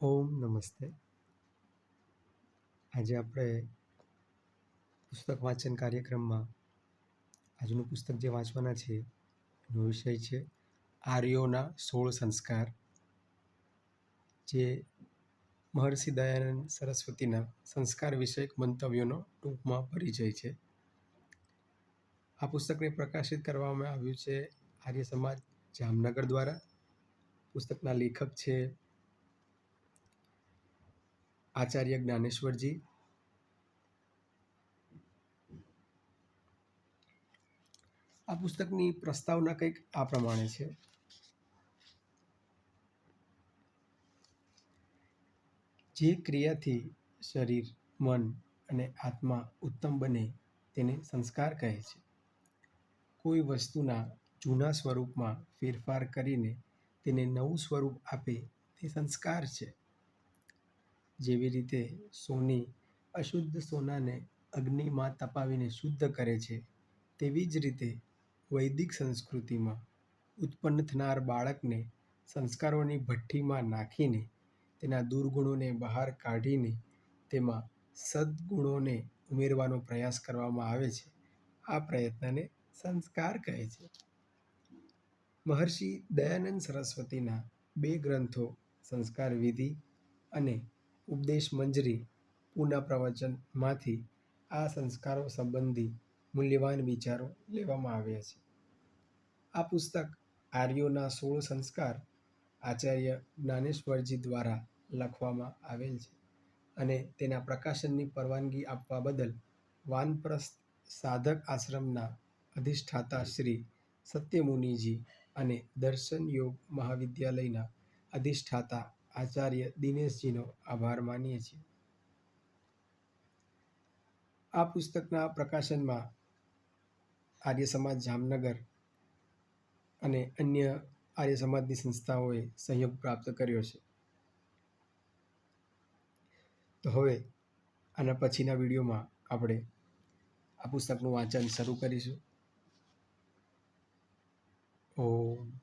ઓમ નમસ્તે. આજે આપણે પુસ્તક વાંચન કાર્યક્રમમાં આજનું પુસ્તક જે વાંચવાના છે, એનો વિષય છે આર્યોના સોળ સંસ્કાર, જે મહર્ષિ દયાનંદ સરસ્વતીના સંસ્કાર વિષયક મંતવ્યોનો ટૂંકમાં પરિચય છે. આ પુસ્તકને પ્રકાશિત કરવામાં આવ્યું છે આર્ય સમાજ જામનગર દ્વારા. પુસ્તકના લેખક છે આચાર્ય જ્ઞાનેશ્વરજી. આ પુસ્તકની પ્રસ્તાવના કંઈક આ પ્રમાણે છે. જે ક્રિયાથી શરીર, મન અને આત્મા ઉત્તમ બને તેને સંસ્કાર કહે છે. કોઈ વસ્તુના જૂના સ્વરૂપમાં ફેરફાર કરીને તેને નવું સ્વરૂપ આપે તે સંસ્કાર છે. જેવી રીતે સોની અશુદ્ધ સોનાને અગ્નિમાં તપાવીને શુદ્ધ કરે છે, તેવી જ રીતે વૈદિક સંસ્કૃતિમાં ઉત્પન્ન થનાર બાળકને સંસ્કારોની ભઠ્ઠીમાં નાખીને તેના દુર્ગુણોને બહાર કાઢીને તેમાં સદ્ગુણોને ઉમેરવાનો પ્રયાસ કરવામાં આવે છે. આ પ્રયત્નને સંસ્કાર કહે છે. મહર્ષિ દયાનંદ સરસ્વતીના બે ગ્રંથો સંસ્કાર વિધિ અને ઉપદેશ મંજરી પુનઃપ્રવચનમાંથી આ સંસ્કારો સંબંધી મૂલ્યવાન વિચારો લેવામાં આવ્યા છે. આ પુસ્તક આર્યોના સોળ સંસ્કાર આચાર્ય જ્ઞાનેશ્વરજી દ્વારા લખવામાં આવેલ છે અને તેના પ્રકાશનની પરવાનગી આપવા બદલ વાનપ્રસ્થ સાધક આશ્રમના અધિષ્ઠાતા શ્રી સત્યમુનિજી અને દર્શન યોગ મહાવિદ્યાલયના અધિષ્ઠાતા આચાર્ય દિનેશજીનો આભાર માનીએ છીએ. આ પુસ્તકના પ્રકાશનમાં આર્ય સમાજ જામનગર અને અન્ય આર્ય સમાજની સંસ્થાઓએ સહયોગ પ્રાપ્ત કર્યો છે. તો હવે આના પછીના વિડીયોમાં આપણે આ પુસ્તકનું વાંચન શરૂ કરીશું. ઓમ